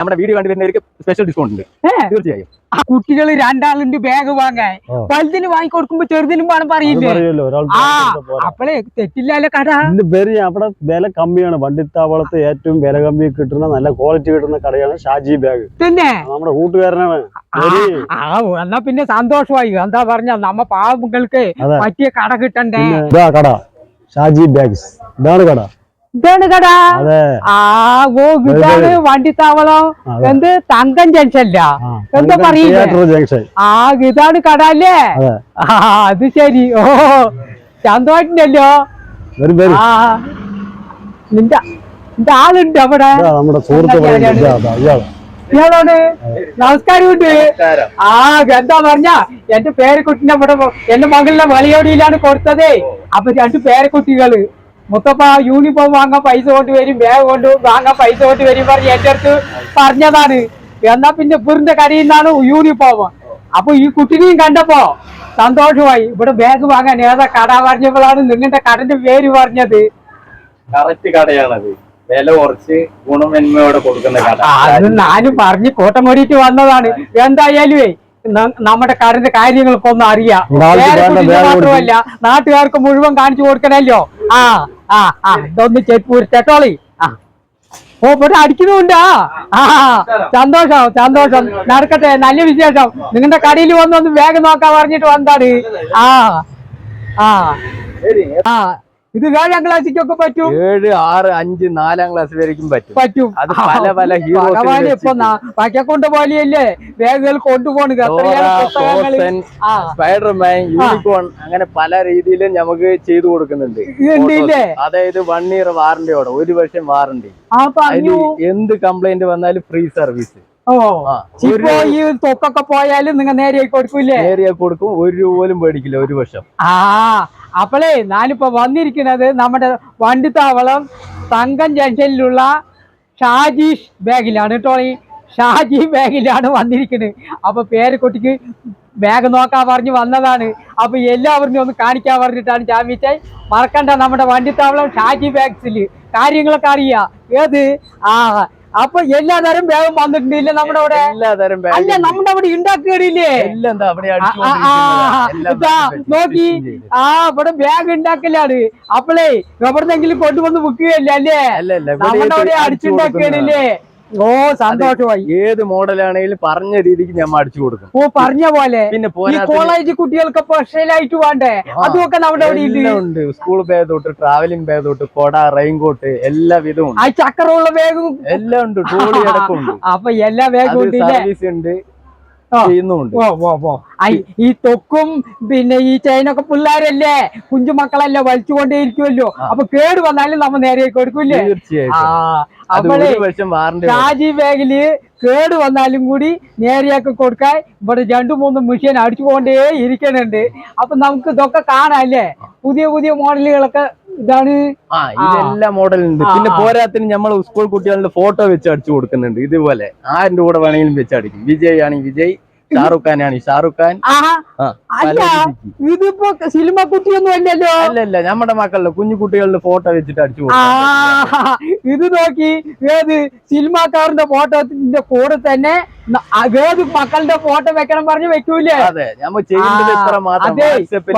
നമ്മുടെ video കണ്ടുവരുന്നവർക്ക് special discount ഉണ്ട്. തീർച്ചയായും. ആ കുട്ടികൾ രണ്ടാളുണ്ട് ബാഗ് വാങ്ങാൻ. വലുതിന് വാങ്ങി വാങ്ങിക്കൊടുക്കുമ്പോ ചെറുതിനും വേണം പറയില്ലേ. അപ്പളേ തെറ്റില്ലല്ലോ കട പേര് അവിടെ വില കമ്മിയാണ്. വണ്ടിത്താവളത്ത് ഏറ്റവും വില കമ്മി കിട്ടുന്ന നല്ല ക്വാളിറ്റി കിട്ടുന്ന കടയാണ് ഷാജി ബാഗ് തന്നെ നമ്മുടെ കൂട്ടുകാരനാണ്. ആ. എന്നാ പിന്നെ സന്തോഷമായി. എന്താ പറഞ്ഞ നമ്മ പാവങ്ങൾക്ക്. പറ്റിയ കട കിട്ടണ്ടേ? ഇതാ കട. ഷാജി ബാഗ്സ് ഇതാണ് കട. ഇതാണ് കട ആ വണ്ടിത്താവളം എന്ത്? തങ്കം ജംഗ്ഷനില്ല എന്താ തങ്കം പറയുന്നേ? Theatre junction. ആ ഇതാണ് കട അല്ലേ അതെ. ആ അത് ശരി. ഓ വരും ആ നിന്റെ നിന്റെ ആളുണ്ട് അവിടെ. ഇയാളാണ്. നമസ്കാരമുണ്ട്. ആ എന്താ പറഞ്ഞ? എന്റെ പേരക്കുട്ടിന്റെ അവിടെ എന്റെ മകളിലെ വളിയോടിയിലാണ് കൊടുത്തതേ. അപ്പൊ രണ്ട് പേരക്കുട്ടികൾ. മുത്തപ്പ യൂണിഫോം വാങ്ങാൻ പൈസ കൊണ്ട് വരും ബാഗ് കൊണ്ട് വാങ്ങാൻ പൈസ കൊണ്ട് വരും പറഞ്ഞ് എന്റെ അടുത്ത് പറഞ്ഞതാണ്. എന്നാ പിന്നെ ഇവറിന്റെ കരയിൽ നിന്നാണ് യൂണിഫോം അപ്പൊ ഈ കുട്ടിനെയും കണ്ടപ്പോ സന്തോഷമായി. ഇവിടെ ബാഗ് വാങ്ങാൻ ഏതാ കട പറഞ്ഞപ്പോഴാണ് നിങ്ങളുടെ കടന്റെ പേര് പറഞ്ഞത്. കറക്റ്റ് കടയാണത്. വില കുറച്ച് ഗുണമേന്മയോടെ കൊടുക്കുന്ന കട. അത് ഞാനും പറഞ്ഞ് കോട്ടം മൂടിയിട്ട് വന്നതാണ്. എന്തായാലുവേ ന- നമ്മുടെ കടന്റെ കാര്യങ്ങൾക്കൊന്നും അറിയാം. ഒരാൾക്ക് വേറെ വേണ്ട കുട്ടിക്ക് ബാഗ് മാത്രമല്ല നാട്ടുകാർക്ക് മുഴുവൻ കാണിച്ചു കൊടുക്കണല്ലോ. ആ ആ ആ ഇതൊന്ന് ചെറ്റോളി ആ. ഓ ഇവിടെ അടിക്കുന്നുണ്ടാ. ആ സന്തോഷം സന്തോഷം. നടക്കട്ടെ നല്ല വിശേഷം. നിങ്ങളുടെ കടയിൽ വന്നൊന്ന് വേഗം നോക്കാൻ പറഞ്ഞിട്ട് വന്നാണ് ആ ആ ആ. ഇത് ഏഴാം ക്ലാസ്സിക്കൊക്കെ പറ്റും? ഏഴ് ആറ് അഞ്ച് നാലാം ക്ലാസ് വരേക്കും പറ്റും. പറ്റും. അത് പല പല ഹീറോ ഇപ്പൊ പോലെയല്ലേ? കൊണ്ടുപോണത് പുസ്തകങ്ങൾ. ആ. സ്പൈഡർമാൻ യൂണിക്കോൺ അങ്ങനെ പല രീതിയിലും നമുക്ക് ചെയ്തു കൊടുക്കുന്നുണ്ട്. അതായത് വൺ ഇയർ വാറന്റിയോടെ ഒരു വർഷം വാറണ്ടി എന്ത് കംപ്ലൈന്റ് വന്നാലും ഫ്രീ സർവീസ് ഇപ്പൊ ഈ തൊക്കൊക്കെ പോയാലും നിങ്ങൾ നേരെയായി കൊടുക്കൂലേ നേരെയായി കൊടുക്കും ഒരു പോലും പേടിക്കില്ല ഒരു വർഷം. ആ. അപ്പളേ ഞാനിപ്പോ വന്നിരിക്കുന്നത് നമ്മുടെ വണ്ടിത്താവളം തങ്കം ജംഗ്ഷനിലുള്ള ഷാജീഷ് ബാഗിലാണ് കേട്ടോ ഈ ഷാജി ബാഗിലാണ് വന്നിരിക്കുന്നത്. അപ്പൊ പേരക്കുട്ടിക്ക് ബാഗ് നോക്കാൻ പറഞ്ഞ് വന്നതാണ്. അപ്പോൾ എല്ലാവരും ഒന്ന് കാണിക്കാൻ പറഞ്ഞിട്ടാണ് ജാമ്യച്ചായി മറക്കണ്ട നമ്മുടെ വണ്ടിത്താവളം ഷാജി ബാഗ്സിൽ കാര്യങ്ങളൊക്കെ അറിയാം. ഏത്? ആ അപ്പൊ എല്ലാ തരം ബാഗും വന്നിട്ടുണ്ട് ഇല്ലേ നമ്മുടെ അവിടെ? എല്ലാതരം അല്ല നമ്മുടെ അവിടെ ഇതാ, നോക്കി ആ ഇവിടെ ബാഗ് ഉണ്ടാക്കലാണ് അപ്പളേ എവിടെന്നെങ്കിലും കൊണ്ടുവന്ന് വിൽക്കുകയല്ലേ അല്ലേ? നമ്മുടെ അവിടെ അടിച്ചു അടിച്ചുണ്ടാക്കണില്ലേ ഓ സന്തോഷമായി. ഏത് മോഡലാണെങ്കിലും പറഞ്ഞ രീതിക്ക് ഞാൻ അടിച്ചു കൊടുക്കും. ഓ പറഞ്ഞ പോലെ. പിന്നെ കോളേജ് കുട്ടികൾക്ക് സ്പെഷ്യലായിട്ട് വേണ്ടേ? അതൊക്കെ നമ്മുടെ ഉണ്ട്. സ്കൂൾ ബാഗ് തൊട്ട് ട്രാവലിംഗ് ബാഗ് തൊട്ട് കൊട റെയിൻകോട്ട് എല്ലാ വിധവും ഉണ്ട്. ആ ചക്രമുള്ള ബാഗും എല്ലാം ഉണ്ട്. ട്രോളി അടക്കം അപ്പൊ എല്ലാ ബാഗും ഉണ്ട് സർവീസ് ഉണ്ട്. ചെയ്യുന്നുണ്ട്. ഈ തൊക്കും പിന്നെ ഈ ചെയിനൊക്കെ പിള്ളേരല്ലേ? കുഞ്ചുമക്കളല്ലേ വലിച്ചുകൊണ്ടേയിരിക്കുമല്ലോ അപ്പൊ കേട് വന്നാലും നമ്മ നേരെ കൊടുക്കൂല്ലേ ആ വാറണ്ടി ഷാജി ബാഗിൽ കേട് വന്നാലും കൂടി നേരെയൊക്കെ കൊടുക്കാൻ ഇവിടെ രണ്ടു മൂന്ന് മെഷീൻ അടിച്ചു പോകണ്ടേ ഇരിക്കണുണ്ട്. അപ്പൊ നമുക്ക് ഇതൊക്കെ കാണാല്ലേ? പുതിയ പുതിയ മോഡലുകളൊക്കെ ഇതാണ്. ആ ഇതെല്ലാം മോഡലുണ്ട്. പിന്നെ. പോരാത്തിന് നമ്മൾ സ്കൂൾ കുട്ടികളുടെ ഫോട്ടോ വെച്ച് അടിച്ചു കൊടുക്കുന്നുണ്ട് ഇതുപോലെ. ആരുടെ കൂടെ വേണമെങ്കിലും വെച്ച് അടിക്കും. വിജയ് ആണെങ്കിൽ വിജയ് ഷാറുഖ് ആണെങ്കിൽ ഷാറുഖ് ഖാൻ അല്ല. ഇതിപ്പോ സിനിമ കുട്ടിയൊന്നും അല്ലല്ലോ. അല്ലല്ല അല്ല നമ്മുടെ മക്കളുടെ കുഞ്ഞു കുട്ടികളുടെ ഫോട്ടോ വെച്ചിട്ട് അടിച്ചു ഇത് നോക്കി ഏത് സിനിമാക്കാരന്റെ ഫോട്ടോത്തിന്റെ കൂടെ തന്നെ ഏത് മക്കളുടെ ഫോട്ടോ വെക്കണം പറഞ്ഞ് വെക്കൂലേ? അതെ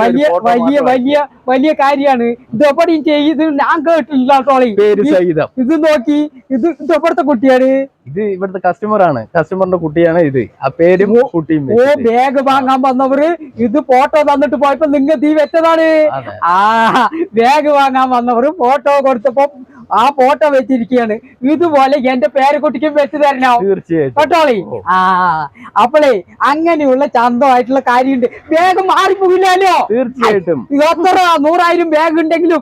വലിയ വലിയ വലിയ വലിയ കാര്യാണ് ഇതെപ്പടി ചെയ്ത് ഞാൻ കേട്ടില്ല ടോളി പേര് സഹിതം. ഇത് നോക്കി ഇത് ഇതെപ്പോഴത്തെ കുട്ടിയാണ്? ഇത് ഇവിടുത്തെ കസ്റ്റമർ ആണ്. കസ്റ്റമറിന്റെ കുട്ടിയാണ് ഇത്. ആ പേരും ഓ. ബാഗ് വാങ്ങാൻ വന്നവര് ഇത് ഫോട്ടോ തന്നിട്ട് പോയപ്പോ നിങ്ങൾ തീ വെച്ചതാണ്. ആ ബാഗ് വാങ്ങാൻ വന്നവര് ഫോട്ടോ കൊടുത്തപ്പോ ആ ഫോട്ടോ വെച്ചിരിക്കുകയാണ് ഇതുപോലെ എന്റെ പേരക്കുട്ടിക്കും വെച്ച് തരണം? തീർച്ചയായിട്ടും. കേട്ടോളി ആ അപ്പോളേ അങ്ങനെയുള്ള ചന്തമായിട്ടുള്ള കാര്യമുണ്ട്. ബാഗ് മാറിപ്പോകില്ലല്ലോ. തീർച്ചയായിട്ടും. എത്ര നൂറായിരം ബാഗ് ഉണ്ടെങ്കിലും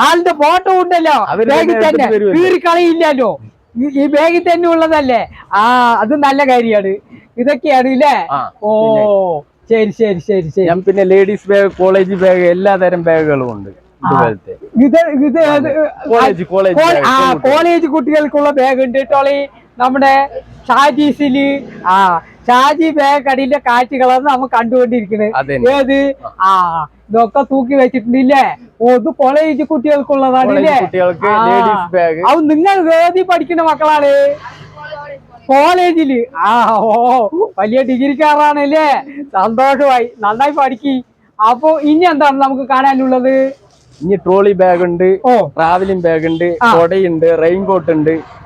ആളുടെ ഫോട്ടോ ഉണ്ടല്ലോ. ബാഗിൽ തന്നെ കീറിക്കളയില്ലല്ലോ ഈ- ബാഗിൽ തന്നെ ഉള്ളതല്ലേ? ആ അത് നല്ല കാര്യമാണ്. ഇതൊക്കെയാണ് ഇല്ലേ? ഓ ശരി ശരി ശരി ശരി. ഞാൻ പിന്നെ ലേഡീസ് ബാഗ് കോളേജ് ബാഗ് എല്ലാ തരം ബാഗുകളും ഉണ്ട് ഇത് ഇത് കോളേജ് കുട്ടികൾക്കുള്ള ബാഗ് ഉണ്ട് കേട്ടോളി നമ്മുടെ ഷാജീസിൽ. ആ ഷാജി ബാഗ് കടയിലെ കാഴ്ചകളാണ് നമ്മൾ കണ്ടുകൊണ്ടിരിക്കുന്നത്. ഏത്? ആ ഇതൊക്കെ തൂക്കി വെച്ചിട്ടുണ്ടല്ലേ? ഇത് കോളേജ് കുട്ടികൾക്കുള്ളതാണ് കോളേജ് കുട്ടികൾക്ക് ആ. ബാഗ് അത് നിങ്ങൾ വേദി പഠിക്കുന്ന മക്കളാണ്. കോളേജിൽ. ആ ഓ വലിയ ഡിഗ്രിക്കാരാണല്ലേ സന്തോഷമായി. നന്നായി പഠിക്കി. അപ്പൊ ഇനി എന്താണ് നമുക്ക് കാണാനുള്ളത്? ഇനി ട്രോളി ബാഗ് ഉണ്ട് ട്രാവലിംഗ് ബാഗ് ഉണ്ട്. കൊടയുണ്ട് റെയിൻകോട്ട് ഉണ്ട്. ആ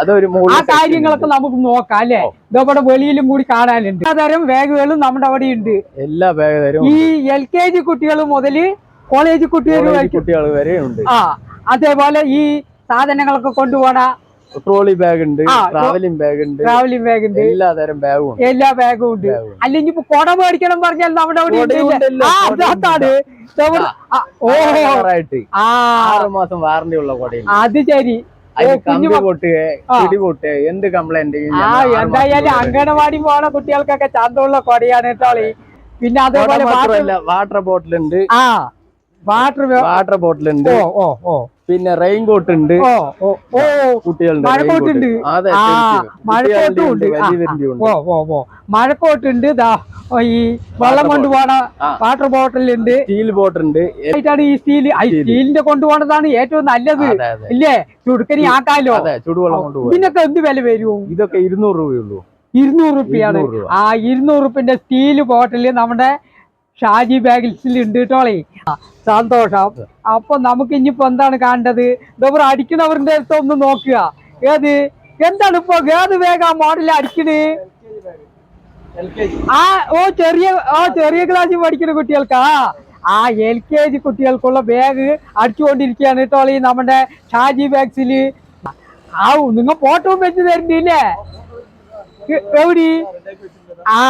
അതൊരു ആ കാര്യങ്ങളൊക്കെ. നമുക്ക് നോക്കാം അല്ലെ? ഇതവിടെ വെളിയിലും കൂടി കാണാനുണ്ട്. തരം ബാഗുകളും നമ്മുടെ അവിടെ ഉണ്ട്. എല്ലാ വേഗതരും ഈ എൽ കെ ജി കുട്ടികൾ മുതൽ കോളേജ് കുട്ടികൾ വരെ ഉണ്ട്. ആ അതേപോലെ ഈ സാധനങ്ങളൊക്കെ കൊണ്ടുപോണ ട്രോളി ബാഗ് ഉണ്ട് ട്രാവലിംഗ് ബാഗ് ഉണ്ട്. ട്രാവലിംഗ് ബാഗ് ഉണ്ട്. എല്ലാ തരം ബാഗും എല്ലാ ബാഗും ഉണ്ട്. അല്ലെങ്കിൽ ഇപ്പൊ കൊട മേടിക്കണം പറഞ്ഞാൽ നമ്മുടെ അവിടെ ആറ് മാസം വാറണ്ടി ഉള്ള കൊടയിൽ അത് ശരി. എന്ത് കംപ്ലൈന്റ് ആ എന്തായാലും അങ്കണവാടി പോണ കുട്ടികൾക്കൊക്കെ ചന്തമുള്ള കൊടയാണ് കേട്ടോളി പിന്നെ അതേപോലെ വാട്ടർ ബോട്ടിൽ ഉണ്ട് ആ വാട്ടർ വാട്ടർ ബോട്ടിൽ ഉണ്ട് ഓ ഓ ഓ. പിന്നെ റെയിൻകോട്ട് ഉണ്ട് ഓ ഓ. ഓ കുട്ടികളുടെ മഴക്കോട്ട് ഉണ്ട്. മഴക്കോട്ടും കുട്ടികളുടെ ഉണ്ട് ഉണ്ട്, ഉണ്ട് മഴക്കോട്ടുണ്ട്. ദാ ഈ വെള്ളം കൊണ്ടുപോണ വാട്ടർ ബോട്ടിൽ ഉണ്ട് സ്റ്റീൽ ബോട്ടിൽ ഉണ്ട് ആയിട്ടാണ് ഈ സ്റ്റീൽ. സ്റ്റീലിന്റെ കൊണ്ടുപോണതാണ് ഏറ്റവും നല്ലത്. ഇല്ലേ? ചുടുക്കനി ആക്കാലോ. ചുടുവെള്ളം കൊണ്ടുപോകും ഇതിനൊക്കെ എന്ത് വില വരും? ഇതൊക്കെ ഇരുന്നൂറ് രൂപയുള്ളൂ ഇരുന്നൂറ് രൂപയാണ് ആ ഇരുന്നൂറ് രൂപന്റെ സ്റ്റീൽ ബോട്ടിൽ നമ്മുടെ ഷാജി ബാഗിൽസിൽ ഉണ്ട് കേട്ടോളേ സന്തോഷം. അപ്പൊ നമുക്ക് ഇനിയിപ്പോ എന്താണ് കാണേണ്ടത്? ഇതവർ അടിക്കുന്നവരുടെ അടുത്ത് ഒന്ന് നോക്കുക. ഏത്? എന്താണ് ഇപ്പൊ ഏത് വേഗം ആ മോഡൽ അടിക്കണ്? ആ ഓ ചെറിയ ഓ ചെറിയ ക്ലാസ്സിൽ പഠിക്കുന്ന കുട്ടികൾക്കാ? ആ എൽ കെ ജി കുട്ടികൾക്കുള്ള ബാഗ് അടിച്ചുകൊണ്ടിരിക്കുകയാണ് കേട്ടോളി നമ്മുടെ ഷാജി ബാഗ്സിൽ. ആ നിങ്ങൾ ഫോട്ടോ വെച്ച് തരണ്ടില്ലേ? എവിടെ? ആ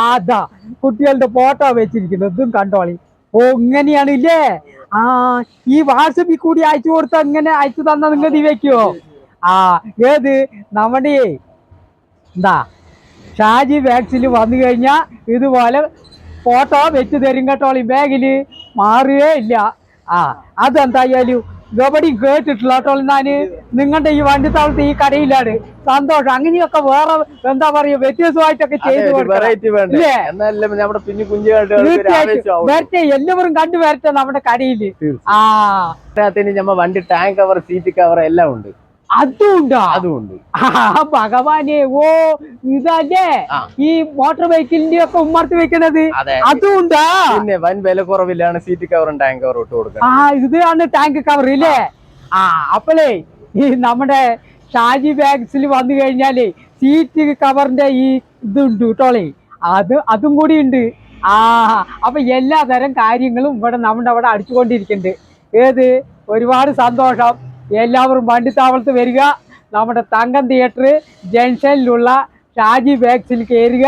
അതാ കുട്ടികളുടെ ഫോട്ടോ വെച്ചിരിക്കുന്നത്. ഇതും കണ്ടോളി ഓ ഇങ്ങനെയാണ് ഇല്ലേ ആ ഈ വാട്സപ്പിൽ കൂടി അയച്ചു കൊടുത്ത ഇങ്ങനെ അയച്ചു തന്ന നിങ്ങൾ വെക്കുവോ? ആ ഏത്? നമ്മുടെ എന്താ? ഷാജി ബാഗ്സിൽ വന്നു കഴിഞ്ഞാൽ ഇതുപോലെ ഫോട്ടോ വെച്ച് തരും കേട്ടോളി ബാഗിൽ മാറുകയേ ഇല്ല. ആ അതെന്തായാലും ഗവടിയും കേട്ടിട്ടില്ല കേട്ടോ. ഞാൻ നിങ്ങളുടെ ഈ വണ്ടിത്താളത്ത് ഈ കടയിലാണ് സന്തോഷം. അങ്ങനെയൊക്കെ വേറെ എന്താ പറയാ വ്യത്യസ്തമായിട്ടൊക്കെ ചെയ്തു. വരട്ടെ എല്ലാവരും കണ്ടു വരട്ടെ നമ്മുടെ കടയിൽ. ആ. അതിന് നമ്മ വണ്ടി ടാങ്ക് കവർ സീറ്റ് കവർ എല്ലാം ഉണ്ട്. അതും ഉണ്ടോ അതും ആ ഭഗവാനെ ഓ ഇതല്ലേ? ഈ മോട്ടോർ ബൈക്കിന്റെ ഒക്കെ ഉമ്മർത്ത് വെക്കുന്നത്? അതെ. അതും ഉണ്ടോ പിന്നെ വൻ വില കുറവിലാണ് സീറ്റ് കവറും ടാങ്ക് കവറും ഇട്ട് കൊടുക്കുന്നത്. ആ ഇതാണ് ടാങ്ക് കവർ ഇല്ലേ? ആ. അപ്പോഴേ ഈ നമ്മുടെ ഷാജി ബാഗ്സിൽ വന്നു കഴിഞ്ഞാലേ സീറ്റ് കവറിന്റെ ഈ ഇതുണ്ട് കേട്ടോളേ. അത് അതും കൂടി ഉണ്ട്. ആ അപ്പൊ എല്ലാ തരം കാര്യങ്ങളും ഇവിടെ നമ്മുടെ അവിടെ അടിച്ചുകൊണ്ടിരിക്കുന്നുണ്ട്. ഏത്? ഒരുപാട് സന്തോഷം. എല്ലാവരും വണ്ടിത്താവളത്ത് വരിക. നമ്മുടെ തങ്കം തിയേറ്റർ ജംഗ്ഷനിലുള്ള ഷാജി ബാഗ്സിൽ കയറുക.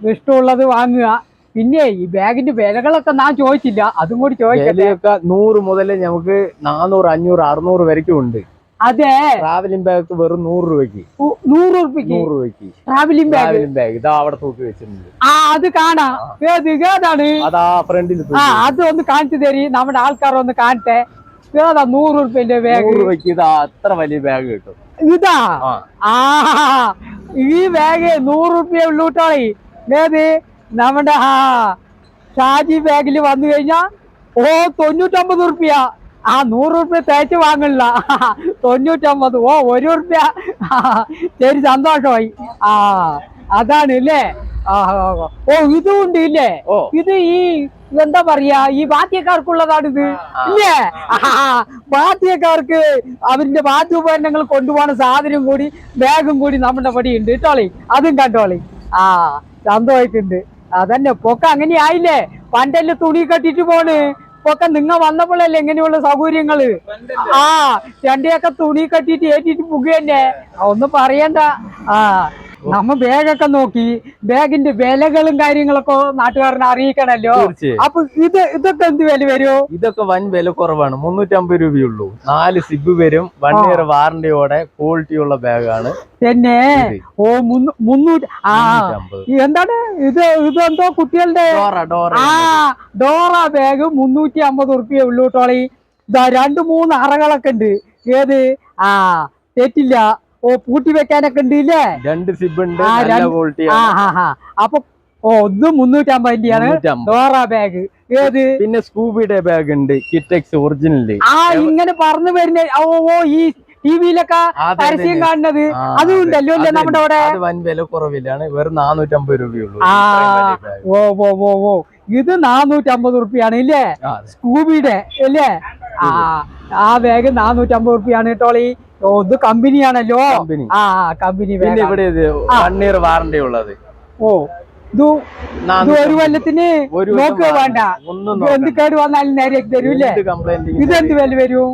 ഇഷ്ടമുള്ളത് വാങ്ങുക. പിന്നെ ഈ ബാഗിന്റെ വിലകളൊക്കെ ഞാൻ ചോദിച്ചില്ല. അതും കൂടി ചോദിക്കട്ടെ. നൂറ് മുതൽ നമുക്ക് നാനൂറ് അഞ്ഞൂറ് അറുന്നൂറ് വരയ്ക്കും ഉണ്ട്. അതെ. ട്രാവലിംഗ് ബാഗ് വെറും നൂറ് രൂപയ്ക്ക്. നൂറ് രൂപയ്ക്ക്? നൂറ് രൂപയ്ക്ക്. ട്രാവലിംഗ് ബാഗ് ട്രാവലിംഗ് ബാഗ് ഇതാ അവിടെ തൂക്കി വെച്ചിട്ടുണ്ട്. ആ അത് കാണാം. ഏത് ഏതാണ്? അതാ ഫ്രണ്ടിൽ ആ അത് ഒന്ന് കാണിച്ചു തരി. നമ്മുടെ ആൾക്കാർ ഒന്ന് കാണട്ടെ. ഏതാ നൂറ് റുപ്യന്റെ ബാഗ് രൂപയ്ക്ക് ഇതാ അത്ര വലിയ ബാഗ് കിട്ടും. ഇതാ? ആ. ഈ ബാഗ് നൂറ് റുപ്യ ഉള്ളൂ കേട്ടോളി ഏത് നമ്മുടെ ആ ഷാജി ബാഗിൽ വന്നു കഴിഞ്ഞാ ഓ തൊണ്ണൂറ്റമ്പത് റുപ്യ ആ നൂറ് റുപ്യ തേച്ച് വാങ്ങില്ല തൊണ്ണൂറ്റമ്പത് ഓ ഒരു റുപ്യ ശരി സന്തോഷമായി. ആ അതാണ് ആ. ഓ ഇതുകൊണ്ട് ഇല്ലേ ഇത് ഈ എന്താ പറയാ? ഈ വാദ്യക്കാർക്കുള്ളതാണ് ഇത് ഇല്ലേ? വാദ്യക്കാർക്ക് അവരിന്റെ വാദ്യോപകരണങ്ങൾ കൊണ്ടുപോകുന്ന സാധനം കൂടി ബാഗും കൂടി നമ്മുടെ പടി ഉണ്ട്. കേട്ടോളി അതും കണ്ടോളി. ആ സന്തോഷമായിട്ടുണ്ട് അതന്നെ പൊക്ക അങ്ങനെ ആയില്ലേ? പണ്ടല്ല തുണി കെട്ടിട്ട് പോണ്. പൊക്കെ നിങ്ങ വന്നപ്പോഴല്ലേ എങ്ങനെയുള്ള സൗകര്യങ്ങൾ? ആ ചണ്ടിയൊക്കെ തുണി കെട്ടിട്ട് ഏറ്റിട്ട് പുക തന്നെ ഒന്നും പറയണ്ട. ആ നമ്മ ബാഗൊക്കെ നോക്കി ബാഗിന്റെ വിലകളും കാര്യങ്ങളൊക്കെ നാട്ടുകാരനെ അറിയിക്കണല്ലോ. അപ്പൊ ഇത് ഇതൊക്കെ എന്ത് വില വരുമോ ഇതൊക്കെ വൻ വില കുറവാണ്. മുന്നൂറ്റമ്പത് രൂപയുള്ളൂ. നാല് സിബ് വരും. വൺ ഇയർ വാറന്റിയോടെ ക്വാളിറ്റി ഉള്ള ബാഗാണ്. തന്നെ ഓ മുന്നൂ- മുന്നൂറ്റി ആ. എന്താണ്? ഇത് ഇതെന്തോ കുട്ടികളുടെ? ആ ഡോറ ബാഗ് മുന്നൂറ്റി അമ്പത് ഉറുപ്പിയ ഉള്ളൂ ടോളി. ഇതാ രണ്ട് മൂന്ന് അറകളൊക്കെ ഉണ്ട്. ഏത്? ആ തെറ്റില്ല. ഓ പൂട്ടി വെക്കാനൊക്കെ ഉണ്ട് ഇല്ലേ രണ്ട് സിബ് ഉണ്ട് നല്ല ക്വാളിറ്റി അപ്പൊ ഓ ഒന്ന് മുന്നൂറ്റി അമ്പതിന്റെയാണ് ഡോറ ബാഗ് ഏത്? പിന്നെ സ്കൂബിയുടെ ബാഗ് ഉണ്ട് കിറ്റക്സ് ഒറിജിനൽ ആ ഇങ്ങനെ പറഞ്ഞു വരുന്ന ഓ ഓ ഈ ടിവിയിലൊക്കെ പരസ്യം കാണുന്നത്. അതും. ഉണ്ടല്ലോ അല്ലേ നമ്മുടെ അവിടെ? വൻ വില കുറവില്ലാണ് വെറും നാനൂറ്റമ്പത് രൂപയുള്ളൂ. ഓ ഓ ഓ ഓ ഇത് നാനൂറ്റമ്പത് റുപ്യാണ് ഇല്ലേ? സ്കൂബിയുടെ അല്ലേ ആ ആ ബാഗ് നാനൂറ്റമ്പത് റുപ്യാണ് കേട്ടോളി ഓ ഇത് കമ്പനിയാണല്ലോ? കമ്പനി. ആ കമ്പനി പിന്നെ ഇവിടെ ഇത് വൺ ഇയർ വാറണ്ടി ഉള്ളത്. ഓ ഇത് ഒരു കൊല്ലത്തിന് നോക്കുക വേണ്ട. എന്ത് കേട് വന്നാലും നേരെ തരൂല്ലേ ഇത് എന്ത് വില വരും?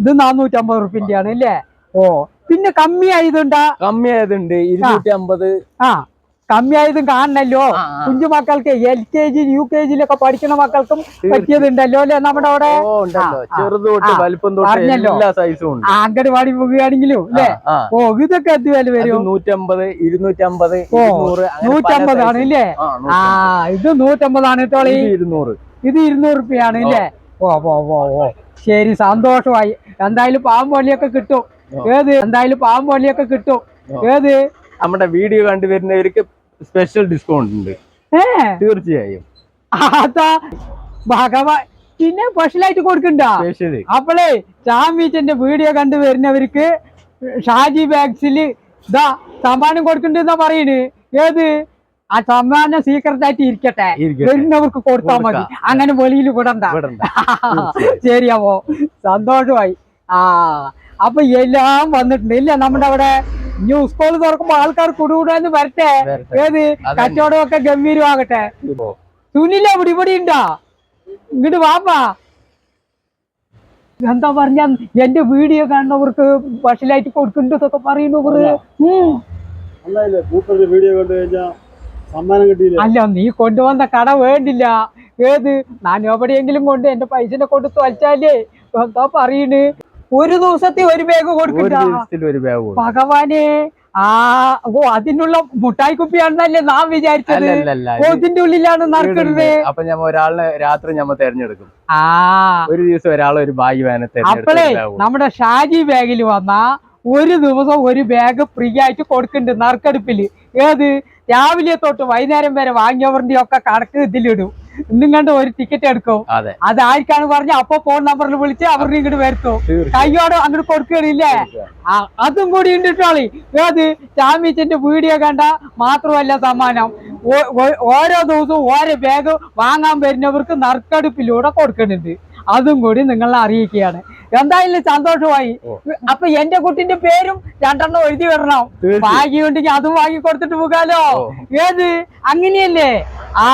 ഇത് നാനൂറ്റമ്പത് റുപ്യന്റെ ആണ് അല്ലേ? ഓ പിന്നെ കമ്മി ആയതുണ്ടാ കമ്മി ആയതുണ്ട് ഇരുന്നൂറ്റി അമ്പത് ആ. കമ്മി ആയതും കാണണല്ലോ. കുഞ്ഞു മക്കൾക്ക് L K G U K ജിയിലൊക്കെ പഠിക്കുന്ന മക്കൾക്കും പറ്റിയതുണ്ടല്ലോ അല്ലേ നമ്മുടെ അവിടെ? പറഞ്ഞല്ലോ. അംഗൻവാടി പോകുകയാണെങ്കിലും അല്ലേ. ഓ ഇതൊക്കെ എന്ത് വില വരും? നൂറ്റമ്പത് ഇരുന്നൂറ്റമ്പത് ഓ, നൂറ്റമ്പതാണ് size. ഇല്ലേ? ആ, ഇത് നൂറ്റമ്പതാണ് കേട്ടോളി ഇത് ഇരുന്നൂറ്. ഇത് ഇരുന്നൂറ് റുപ്യാണ് ഇല്ലേ? ഓ ഓ ഓ ഓ. ശരി സന്തോഷമായി. എന്തായാലും പാവം പാമ്പൊലിയൊക്കെ കിട്ടും. ഏത്? എന്തായാലും പാവം പാമ്പൊലിയൊക്കെ കിട്ടും. ഏത്? നമ്മുടെ വീഡിയോ കണ്ടുവരുന്നവർക്ക് സ്പെഷ്യൽ ഡിസ്കൗണ്ട് ഉണ്ട്. തീർച്ചയായും. അതാ ഭഗവാൻ പിന്നെ സ്പെഷ്യലായിട്ട് കൊടുക്കണ്ട? സ്പെഷ്യൽ അപ്പോളേ ചാമീച്ചന്റെ വീഡിയോ കണ്ടു വരുന്നവർക്ക് ഷാജി ബാഗ്സിൽ ഇതാ സമ്മാനം കൊടുക്കണ്ടെന്നാ പറയണ്. ഏത്? ആ സമ്മാനം സീക്രട്ട് ആയിട്ട് ഇരിക്കട്ടെ. വരുന്നവർക്ക് കൊടുത്താൽ മതി. അങ്ങനെ വെളിയിൽ വിടണ്ട. ശരിയാവോ സന്തോഷമായി. ആ അപ്പൊ എല്ലാം വന്നിട്ടുണ്ട്. ഇല്ല നമ്മുടെ അവിടെ ന്യൂ സ്കൂൾ തുറക്കുമ്പോ ആൾക്കാർ കുടുകൂടാന്ന് വരട്ടെ. ഏത്? കച്ചവടം ഒക്കെ ഗംഭീരമാകട്ടെ. സുനില ഇവിടെ ഇവിടെ ഉണ്ടാ? ഇങ്ങോട്ട് വാപ്പാ എന്താ പറഞ്ഞ എന്റെ വീഡിയോ കാണുന്നവർക്ക് സ്പെഷ്യലായിട്ട് കൊടുക്കുന്നുണ്ടെന്നൊക്കെ പറയുന്നു ഇവർ. ഉം. അല്ലേ നീ കൊണ്ടുവന്ന കട വേണ്ടില്ല. ഏത്? ഞാൻ എവിടെയെങ്കിലും കൊണ്ട് എന്റെ പൈസനെ കൊണ്ട് തൊലച്ചാലേ. എന്താ പറയണ്? ഒരു ദിവസത്തെ ബാഗ് ദിവസത്തിൽ ഒരു ബാഗ് കൊടുക്കും. ഭഗവാനെ ആ ഓ അതിനുള്ള മുട്ടായി കുപ്പിയാണെന്നല്ലേ നാം വിചാരിച്ചത്. ഇതിന്റെ ഉള്ളിലാണ് നടക്കുന്നത് അപ്പൊ ഞമ്മ ഒരാളെ രാത്രി ഞമ്മ തെരഞ്ഞെടുക്കും. ആ. ഒരു ദിവസം ഒരാളെ ഒരു ഭാഗ്യവാനെ അപ്പളേ തെരഞ്ഞെടുക്കും നമ്മുടെ ഷാജി ബാഗിൽ വന്ന ഒരു ദിവസം ഒരു ബാഗ് ഫ്രീ ആയിട്ട് കൊടുക്കുന്നുണ്ട് നറുക്കെടുപ്പിൽ. ഏത്? രാവിലെ തൊട്ട് വൈകുന്നേരം വരെ വാങ്ങിയവരുടെ ഒക്കെ കണക്ക് ഇതിലിടും. ഇന്നും കണ്ട് ഒരു ടിക്കറ്റ് എടുക്കും. അതെ. ആർക്കാണ് പറഞ്ഞ അപ്പൊ ഫോൺ നമ്പറിൽ വിളിച്ച് അവരുടെ ഇങ്ങോട്ട് വരുത്തും. കയ്യോടെ അങ്ങോട്ട് കൊടുക്കുകയില്ലേ അതും കൂടി ഉണ്ട് അത് ഏത്? ചാമീച്ചന്റെ വീഡിയോ കണ്ട മാത്രമല്ല സമ്മാനം. ഓരോ ദിവസവും ഓരോ ബാഗ് വാങ്ങാൻ വരുന്നവർക്ക് നറുക്കെടുപ്പിലൂടെ കൊടുക്കുന്നുണ്ട്. അതും കൂടി നിങ്ങളെ അറിയിക്കുകയാണ്. എന്തായാലും സന്തോഷമായി. അപ്പൊ എന്റെ കുട്ടിന്റെ പേരും രണ്ടെണ്ണം എഴുതി വരണം വാങ്ങി ഭാഗ്യമുണ്ടെങ്കിൽ അതും വാങ്ങി കൊടുത്തിട്ട് പോകാലോ. ഏത്? അങ്ങനെയല്ലേ? ആ.